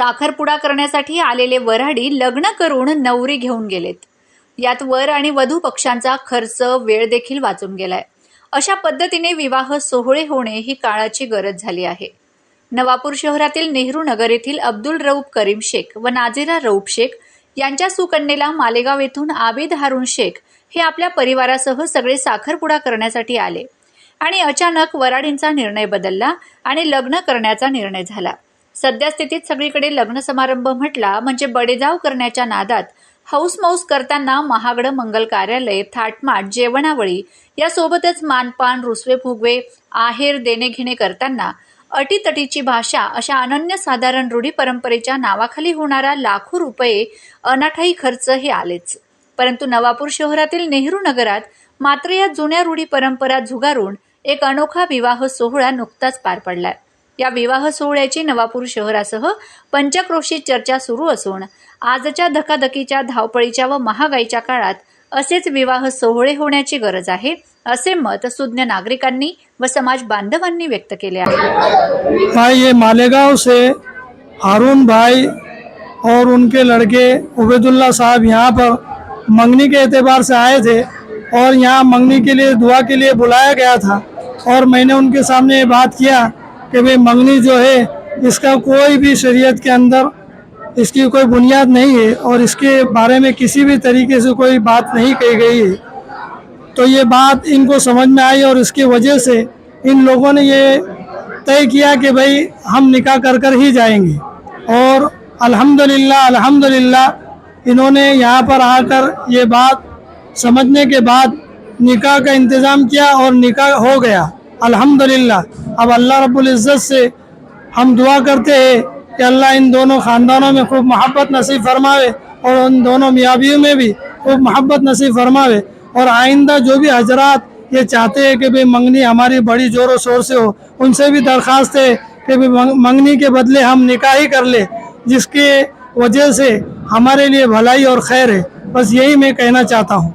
साखरपुडा करण्यासाठी आलेले वऱ्हाडी लग्न करून नवरी घेऊन गेलेत. यात वर आणि वधू पक्षांचा खर्च वेळ देखील वाचून गेलाय. अशा पद्धतीने विवाह सोहळे होणे ही काळाची गरज झाली आहे. नवापूर शहरातील नेहरू नगर येथील अब्दुल रऊफ करीम शेख व नाझिरा रऊफ शेख यांच्या सुकन्येला मालेगाव येथून आबिद हारून शेख हे आपल्या परिवारासह सगळे साखरपुडा करण्यासाठी आले. आणि अचानक वराडींचा निर्णय बदलला आणि लग्न करण्याचा निर्णय झाला. सध्या स्थितीत सगळीकडे लग्न समारंभ म्हटला म्हणजे बडेजाव करण्याच्या नादात हौसमौस करताना महागडं मंगल कार्यालय थाटमाट जेवणावळी यासोबतच मानपान रुसवे फुगवे आहेर देणे घेणे करताना अटीतटीची भाषा अशा अनन्यसाधारण रूढी परंपरेच्या नावाखाली होणारा लाखो रुपये अनाठाई खर्च हे आलेच. परंतु नवापूर शहरातील नेहरू नगरात मात्र या जुन्या रूढी परंपरा झुगारून एक अनोखा विवाह सोहळा नुकताच पार पडलाय. या विवाह सोहळ्याची नवापूर शहरासह पंचक्रोशी चर्चा सुरू असून आजच्या धकाधकीच्या धावपळीच्या व महागाईच्या काळात असेच विवाह सोहळे होण्याची गरज आहे असे मत सुज्ञ नागरिकांनी व समाज बांधवांनी व्यक्त केले आहे. भाई ये मालेगाव से हारून भाई और उनके लड़के उबेदुल्ला साहब यहाँ पर मंगनी के एतबार से आए थे और यहाँ मंगनी के लिए दुआ के लिए बुलाया गया था और मैंने उनके सामने ये बात किया कि भाई मंगनी जो है, इसका कोई भी शरीयत के अंदर इसकी कोई बुनियाद नहीं है और इसके बारे में किसी भी तरीके से कोई बात नहीं कही गई है। तो ये बात इनको समझ में आई और इसकी वजह से इन लोगों ने ये तय किया कि भाई हम निकाह कर कर ही जाएँगे। और अल्हम्दुलिल्लाह अल्हम्दुलिल्लाह, इन्होंने यहाँ पर आकर ये बात समझने के बाद निकाह का इंतज़ाम किया और निकाह हो गया। अल्हम्दुलिल्लाह। अब अल्लाह रब्बुल इज़्ज़त से हम दुआ करते हैं कि अल्लाह इन दोनों ख़ानदानों में खूब मोहब्बत नसीब फरमावे और उन दोनों मियाबियों में भी खूब मोहब्बत नसीब फरमावे। और आइंदा जो भी हजरात ये चाहते हैं कि भाई मंगनी हमारी बड़ी ज़ोरों शोर से हो, उनसे भी दरख्वास्त है कि भाई मंगनी के बदले हम निकाह ही कर ले, जिसके वजह से हमारे लिए भलाई और खैर है। बस यही मैं कहना चाहता हूँ।